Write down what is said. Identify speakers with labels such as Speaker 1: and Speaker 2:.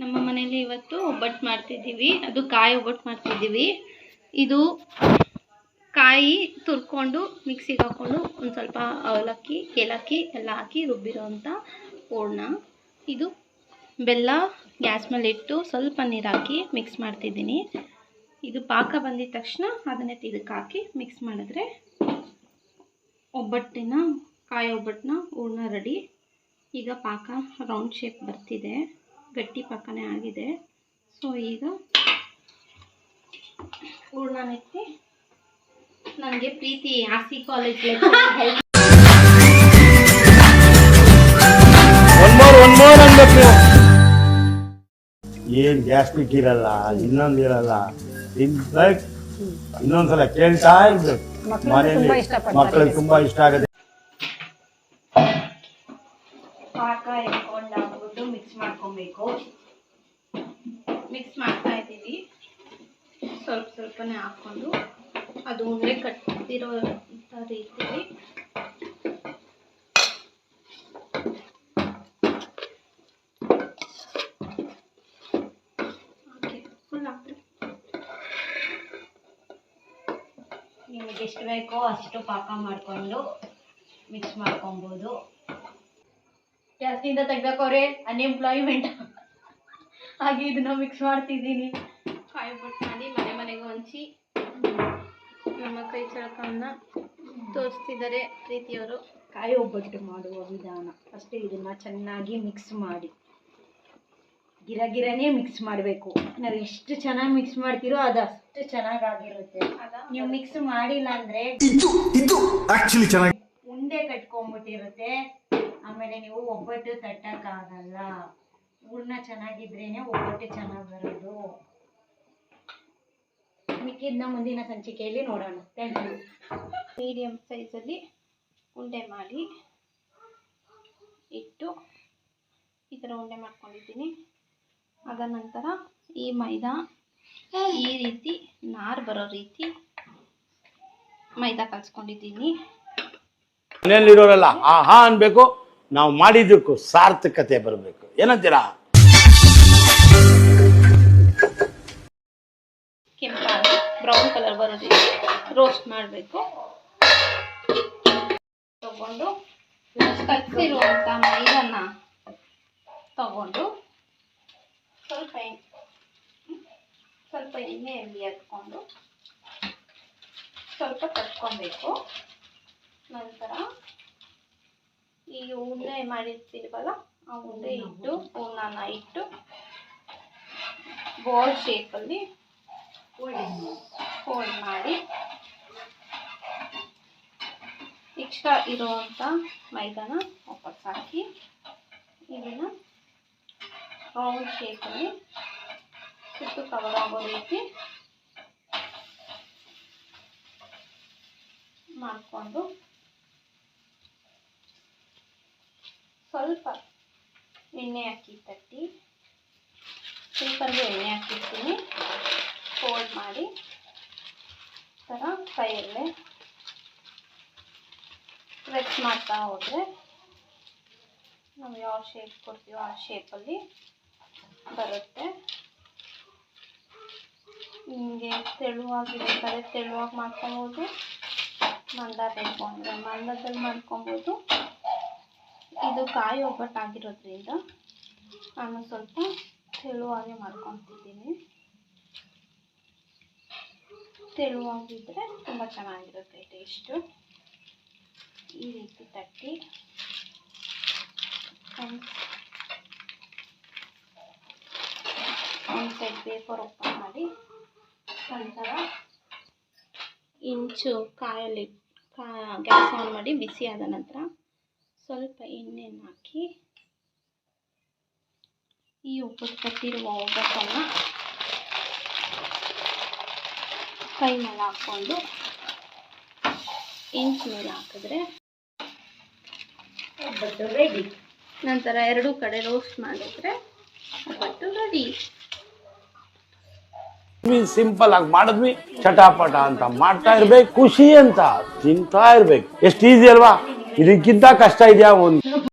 Speaker 1: ನಮ್ಮ ಮನೇಲಿ ಇವತ್ತು ಒಬ್ಬಟ್ಟು ಮಾಡ್ತಿದ್ದೀವಿ. ಅದು ಕಾಯಿ ಒಬ್ಬಟ್ಟು ಮಾಡ್ತಿದ್ದೀವಿ. ಇದು ಕಾಯಿ ತುರ್ಕೊಂಡು, ಮಿಕ್ಸಿಗೆ ಹಾಕ್ಕೊಂಡು ಒಂದು ಸ್ವಲ್ಪ ಅವಲಕ್ಕಿ ಏಲಕ್ಕಿ ಎಲ್ಲ ಹಾಕಿ ರುಬ್ಬಿರೋಂಥ ಹೂರ್ಣ. ಇದು ಬೆಲ್ಲ, ಗ್ಯಾಸ್ ಮೇಲೆ ಇಟ್ಟು ಸ್ವಲ್ಪ ನೀರು ಹಾಕಿ ಮಿಕ್ಸ್ ಮಾಡ್ತಿದ್ದೀನಿ. ಇದು ಪಾಕ ಬಂದಿದ ತಕ್ಷಣ ಅದನ್ನೇ ಇದಕ್ಕೆ ಹಾಕಿ ಮಿಕ್ಸ್ ಮಾಡಿದ್ರೆ ಒಬ್ಬಟ್ಟಿನ, ಕಾಯಿ ಒಬ್ಬಟ್ಟನ್ನ ಹೂರ್ಣ ರೆಡಿ ಈಗ ಪಾಕ ರೌಂಡ್ ಶೇಪ್ ಬರ್ತಿದೆ. ಗಟ್ಟಿ ಪಕ್ಕನೆ ಆಗಿದೆ. ಸೊ ಈಗ ಹೂರ್ಣನೆತ್ತಿ ನನಗೆ ಪ್ರೀತಿ R C college help
Speaker 2: one more one more ಅನ್ಬೇಕು ನೀವು ಏನ್ ಗ್ಯಾಸ್ಟ್ರಿಕ್ ಇರಲ್ಲ ಇನ್ನೊಂದು ಇರಲ್ಲ ಇನ್ಫ್ಯಾಕ್ಟ್ ಇನ್ನೊಂದ್ಸಲ ಕೇಳ್ತಾ ಇರ್ಬೇಕು.
Speaker 3: ಮನೆಯಲ್ಲಿ.
Speaker 2: ಮಕ್ಕಳಿಗೆ ತುಂಬಾ ಇಷ್ಟ ಆಗುತ್ತೆ.
Speaker 1: ಪಾಕ ಹಾಕ್ಬಿಟ್ಟು ಮಿಕ್ಸ್ ಮಾಡ್ಕೊಬೇಕು. ಮಿಕ್ಸ್ ಮಾಡ್ತಾ ಇದ್ದೀವಿ. ಸ್ವಲ್ಪ ಸ್ವಲ್ಪನೇ ಹಾಕ್ಕೊಂಡು ಅದು ಉಂಡೆ ಕಟ್ಟಿರೋ ರೀತಿಯಲ್ಲಿ
Speaker 3: ನಿಮಗೆ ಎಷ್ಟು ಬೇಕೋ ಅಷ್ಟು ಪಾಕ ಮಾಡಿಕೊಂಡು ಮಿಕ್ಸ್ ಮಾಡ್ಕೊಬೋದು.
Speaker 1: ಜಾಸ್ತಿಯಿಂದ ತೆಗ್ದಾಕವ್ರೆ ಅನ್ಎಂಪ್ಲಾಯ್ಮೆಂಟ್ ಹಾಗೆ ಇದನ್ನ ಮಿಕ್ಸ್ ಮಾಡ್ತಿದ್ದೀನಿ. ಕಾಯಿ ಬಟ್ ಮಾಡಿ ಮನೆ ಮನೆಗೆ ಹಂಚಿ ನಮ್ಮ ಕೈ ಚಳಕವನ್ನು ತೋರಿಸ್ತಿದ್ದಾರೆ ಪ್ರೀತಿಯವರು.
Speaker 3: ಕಾಯಿ ಒಬ್ಬಟ್ಟು ಮಾಡುವ ವಿಧಾನ. ಫಸ್ಟ್ ಇದನ್ನ ಚೆನ್ನಾಗಿ ಮಿಕ್ಸ್ ಮಾಡಿ. ಗಿರ ಗಿರನೇ ಮಿಕ್ಸ್ ಮಾಡಬೇಕು. ನಾವು ಎಷ್ಟು ಚೆನ್ನಾಗಿ ಮಿಕ್ಸ್ ಮಾಡ್ತೀರೋ ಅದು ಅಷ್ಟು ಚೆನ್ನಾಗಾಗಿರುತ್ತೆ. ನೀವು ಮಿಕ್ಸ್ ಮಾಡಿಲ್ಲ ಅಂದ್ರೆ ಉಂಡೆ ಕಟ್ಕೊಂಡ್ಬಿಟ್ಟಿರುತ್ತೆ ಆಮೇಲೆ ನೀವು ಒಬ್ಬಟ್ಟು ತಟ್ಟಕ್ಕಾಗಲ್ಲ ಹೂರ್ಣ ಚೆನ್ನಾಗಿದ್ರೇನೆ ಒಬ್ಬಟ್ಟು ಚೆನ್ನಾಗಿ ಬರೋದು. ಮಿಕ್ಕಿದ್ನ ಮುಂದಿನ ಸಂಚಿಕೆಯಲ್ಲಿ ನೋಡೋಣ. ಥ್ಯಾಂಕ್ ಯು
Speaker 1: ಮೀಡಿಯಮ್ ಸೈಜಲ್ಲಿ ಉಂಡೆ ಮಾಡಿ ಇಟ್ಟು ಈ ಥರ ಉಂಡೆ ಮಾಡ್ಕೊಂಡಿದ್ದೀನಿ. ಅದ ನಂತರ ಈ ಮೈದಾ ಈ ರೀತಿ ನಾರು ಬರೋ ರೀತಿ ಮೈದಾ ಕಲ್ಸ್ಕೊಂಡಿದ್ದೀನಿ.
Speaker 2: ಮನೆಯಲ್ಲಿರೋರಲ್ಲ ಆಹಾ ಅನ್ಬೇಕು. ನಾವು ಮಾಡಿದ್ದಕ್ಕೂ ಸಾರ್ಥಕತೆ ಬರಬೇಕು. ಏನಂತೀರಾ?
Speaker 1: ಕೆಂಪಾಗಿ ಬ್ರೌನ್ ಕಲರ್ ಬರೋ ರೋಸ್ಟ್ ಮಾಡಬೇಕು. ತಗೊಂಡು ಕಲಸಿರುವಂಥ ಮೈದನ್ನ ತಗೊಂಡು ಸ್ವಲ್ಪ ಸ್ವಲ್ಪ ಎಣ್ಣೆಯಲ್ಲಿ ಎತ್ಕೊಂಡು ಸ್ವಲ್ಪ ತಟ್ಕೊಬೇಕು ನಂತರ ಈ ಉಂಡೆ ಮಾಡಿರ್ತೀವಲ್ಲ, ಆ ಉಂಡೆ ಇಟ್ಟು ಹೂರ್ಣನ ಇಟ್ಟು ಬಾಲ್ ಶೇಪಲ್ಲಿ ಫೋಲ್ಡ್ ಮಾಡಿ ಎಕ್ಸ್ಟ್ರಾ ಇರುವಂಥ ಮೈದಾನ ವಾಪಸ್ ಹಾಕಿ ಇದನ್ನು ರೌಂಡ್ ಶೇಪಲ್ಲಿ ಸುತ್ತು ಕವರ್ ಆಗೋ ರೀತಿ ಮಾಡಿಕೊಂಡು ಸ್ವಲ್ಪ ಎಣ್ಣೆ ಹಾಕಿ ತಟ್ಟಿ ಸ್ಲೀಪರ್ಗೆ ಎಣ್ಣೆ ಹಾಕಿರ್ತೀನಿ. ಫೋಲ್ಡ್ ಮಾಡಿ ಥರ ಕೈಯಲ್ಲೇ ಪ್ರೆಸ್ ಮಾಡ್ತಾ ಹೋದರೆ ನಾವು ಯಾವ ಶೇಪ್ ಕೊಡ್ತೀವೋ ಆ ಶೇಪಲ್ಲಿ ಬರುತ್ತೆ. ನಿಮಗೆ ತೆಳುವಾಗಿ ಬೇಕಾದ್ರೆ ತೆಳುವಾಗಿ ಮಾಡ್ಕೊಬೋದು. ಮಂದ ಬೇಕು ಅಂದರೆ ಮಂದದಲ್ಲಿ ಮಾಡ್ಕೊಬೋದು. ಇದು ಕಾಯಿ ಒಬ್ಬಟ್ಟಾಗಿರೋದ್ರಿಂದ ನಾನು ಸ್ವಲ್ಪ ತೆಳುವಾಗಿ ಮಾಡ್ಕೊತಿದ್ದೀನಿ. ತೆಳುವಾಗಿದ್ದರೆ ತುಂಬ ಚೆನ್ನಾಗಿರುತ್ತೆ ಟೇಸ್ಟು ಈ ರೀತಿ ತಟ್ಟಿ. ಒಂದು ಸೈಡ್ ಪೇಪರ್ ಓಪನ್ ಮಾಡಿ. ನಂತರ ಇಂಚು ಕಾಯಲ್ಲಿ, ಕಾ, ಗ್ಯಾಸ್ ಆನ್ ಮಾಡಿ ಬಿಸಿ ಆದ ನಂತರ ಸ್ವಲ್ಪ ಎಣ್ಣೆಯನ್ನು ಹಾಕಿ ಈ ಉಪ್ಪು ಕಟ್ಟಿರುವ ಒಬ್ಬಟ್ಟನ್ನು ಕೈ ಮೇಲೆ ಹಾಕ್ಕೊಂಡು ಇಂಚ್ ಮೇಲೆ ಹಾಕಿದ್ರೆ
Speaker 3: ಒಬ್ಬಟ್ಟು ರೆಡಿ
Speaker 1: ನಂತರ ಎರಡೂ ಕಡೆ ರೋಸ್ಟ್ ಮಾಡಿದ್ರೆ ಒಬ್ಬಟ್ಟು ರೆಡಿ
Speaker 2: ಸಿಂಪಲ್ ಆಗಿ ಮಾಡಿದ್ವಿ ಚಟಾಪಟ ಅಂತ. ಮಾಡ್ತಾ ಇರ್ಬೇಕು ಖುಷಿ ಅಂತ. ತಿಂತಾ ಇರ್ಬೇಕು. ಎಷ್ಟು ಈಸಿ ಅಲ್ವಾ? ಇದಕ್ಕಿಂತ ಕಷ್ಟ ಇದೆಯಾ? ಒಂದು